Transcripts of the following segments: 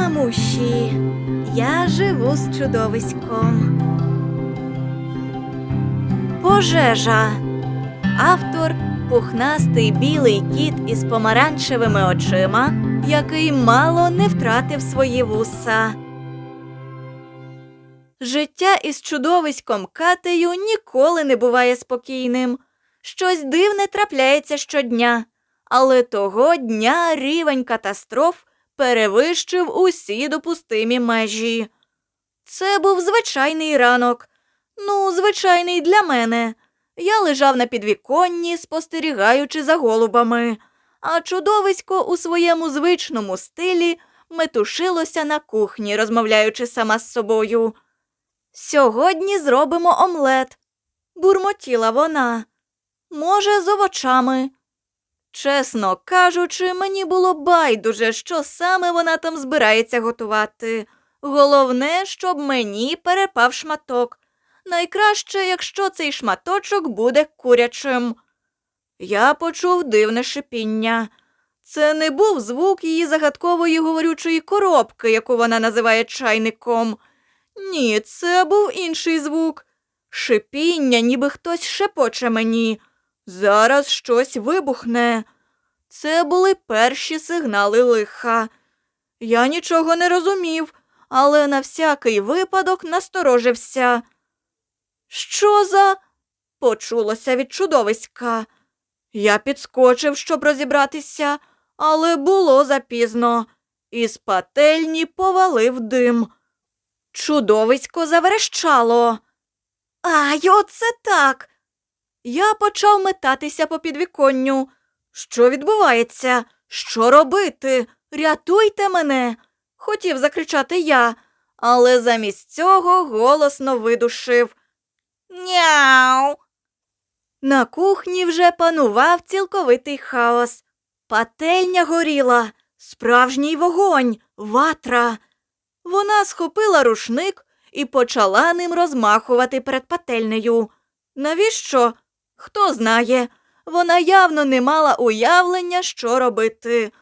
мамуші, я живу з чудовиськом. Пожежа. Автор пухнастий білий кіт із помаранчевими очима, який мало не втратив свої вуса. Життя із чудовиськом Катею ніколи не буває спокійним. Щось дивне трапляється щодня, але того дня рівень катастроф перевищив усі допустимі межі. Це був звичайний ранок. Ну, звичайний для мене. Я лежав на підвіконні, спостерігаючи за голубами, а чудовисько у своєму звичному стилі метушилося на кухні, розмовляючи сама з собою. Сьогодні зробимо омлет, бурмотіла вона. Може, з овочами. Чесно кажучи, мені було байдуже, що саме вона там збирається готувати. Головне, щоб мені перепав шматок. Найкраще, якщо цей шматочок буде курячим. Я почув дивне шипіння. Це не був звук її загадкової говорючої коробки, яку вона називає чайником. Ні, це був інший звук. Шипіння, ніби хтось шепоче мені. Зараз щось вибухне. Це були перші сигнали лиха. Я нічого не розумів, але на всякий випадок насторожився. Що за? почулося від чудовиська. Я підскочив, щоб розібратися, але було запізно. Із пательні повалив дим. Чудовисько заверещало. Ай, оце так. Я почав метатися по підвіконню. Що відбувається? Що робити? Рятуйте мене. Хотів закричати я, але замість цього голосно видушив. Няу. На кухні вже панував цілковитий хаос. Пательня горіла, справжній вогонь, ватра. Вона схопила рушник і почала ним розмахувати перед пательнею. Навіщо? Хто знає. Вона явно не мала уявлення, що робити.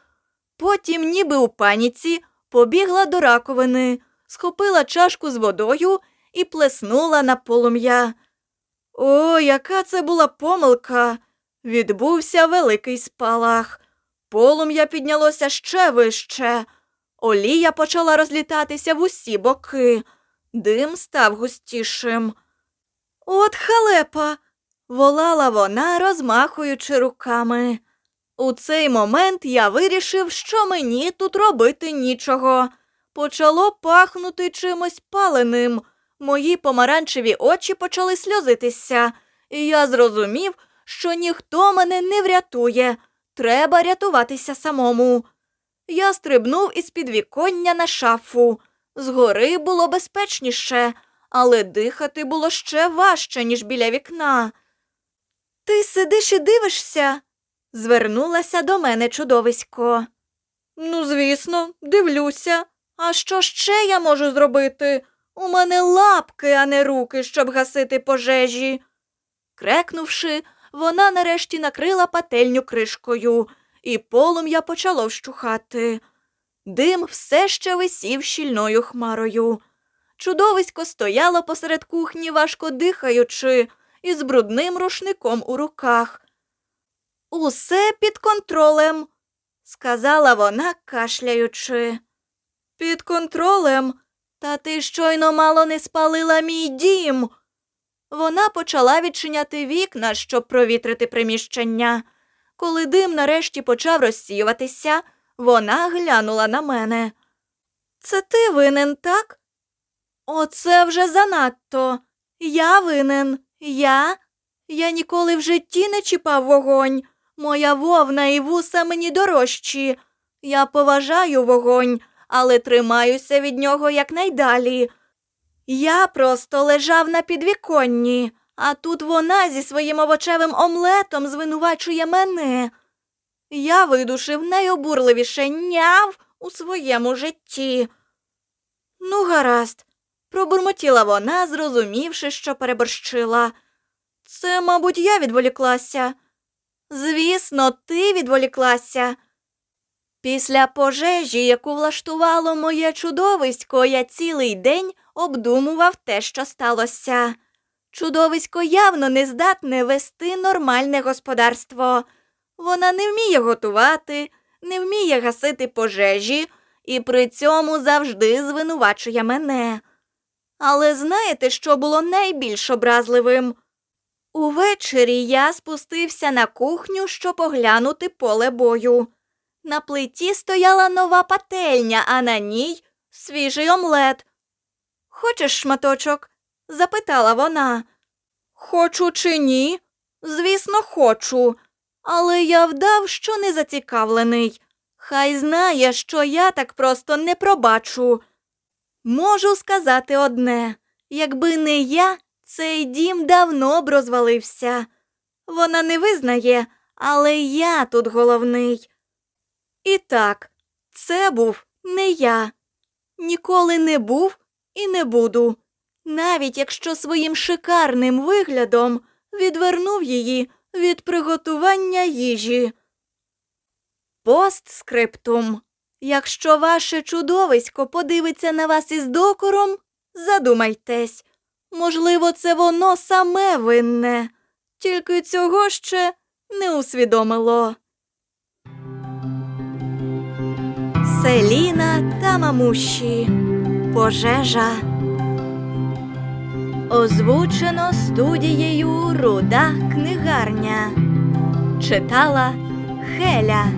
Потім, ніби у паніці, побігла до раковини, схопила чашку з водою і плеснула на полум'я. О, яка це була помилка! Відбувся великий спалах. Полум'я піднялося ще вище. Олія почала розлітатися в усі боки. Дим став густішим. От халепа. Волала вона, розмахуючи руками. У цей момент я вирішив, що мені тут робити нічого. Почало пахнути чимось паленим. Мої помаранчеві очі почали сльозитися, і я зрозумів, що ніхто мене не врятує. Треба рятуватися самому. Я стрибнув із підвіконня на шафу. Згори було безпечніше, але дихати було ще важче, ніж біля вікна. Ти сидиш і дивишся? звернулася до мене чудовисько. Ну, звісно, дивлюся. А що ще я можу зробити? У мене лапки, а не руки, щоб гасити пожежі. Крекнувши, вона нарешті накрила пательню кришкою, і полум'я почало вщухати. Дим все ще висів щільною хмарою. Чудовисько стояло посеред кухні, важко дихаючи, із брудним рушником у руках. Усе під контролем, сказала вона, кашляючи. Під контролем. Та ти щойно мало не спалила мій дім. Вона почала відчиняти вікна, щоб провітрити приміщення. Коли дим нарешті почав розсіюватися, вона глянула на мене. Це ти винен, так? Оце вже занадто. Я винен. Я? Я ніколи в житті не чіпав вогонь. Моя вовна і вуса мені дорожчі. Я поважаю вогонь, але тримаюся від нього якнайдалі. Я просто лежав на підвіконні, а тут вона зі своїм овочевим омлетом звинувачує мене. Я видушив найобурливіше няв у своєму житті. Ну, гаразд, пробурмотіла вона, зрозумівши, що переборщила. Це, мабуть, я відволіклася. Звісно, ти відволіклася. Після пожежі, яку влаштувало моє чудовисько, я цілий день обдумував те, що сталося. Чудовисько явно не здатне вести нормальне господарство. Вона не вміє готувати, не вміє гасити пожежі і при цьому завжди звинувачує мене. Але знаєте, що було найбільш образливим? Увечері я спустився на кухню, щоб поглянути поле бою. На плиті стояла нова пательня, а на ній свіжий омлет. Хочеш шматочок? запитала вона. Хочу чи ні? Звісно, хочу. Але я вдав, що не зацікавлений. Хай знає, що я так просто не пробачу. Можу сказати одне якби не я, цей дім давно б розвалився. Вона не визнає, але я тут головний. І так, це був не я. Ніколи не був і не буду. Навіть якщо своїм шикарним виглядом відвернув її від приготування їжі. Постскриптум. Якщо ваше чудовисько подивиться на вас із докором, задумайтесь. Можливо, це воно саме винне, тільки цього ще не усвідомило. Селіна та мамуші. Пожежа. Озвучено студією Руда книгарня. Читала Хеля.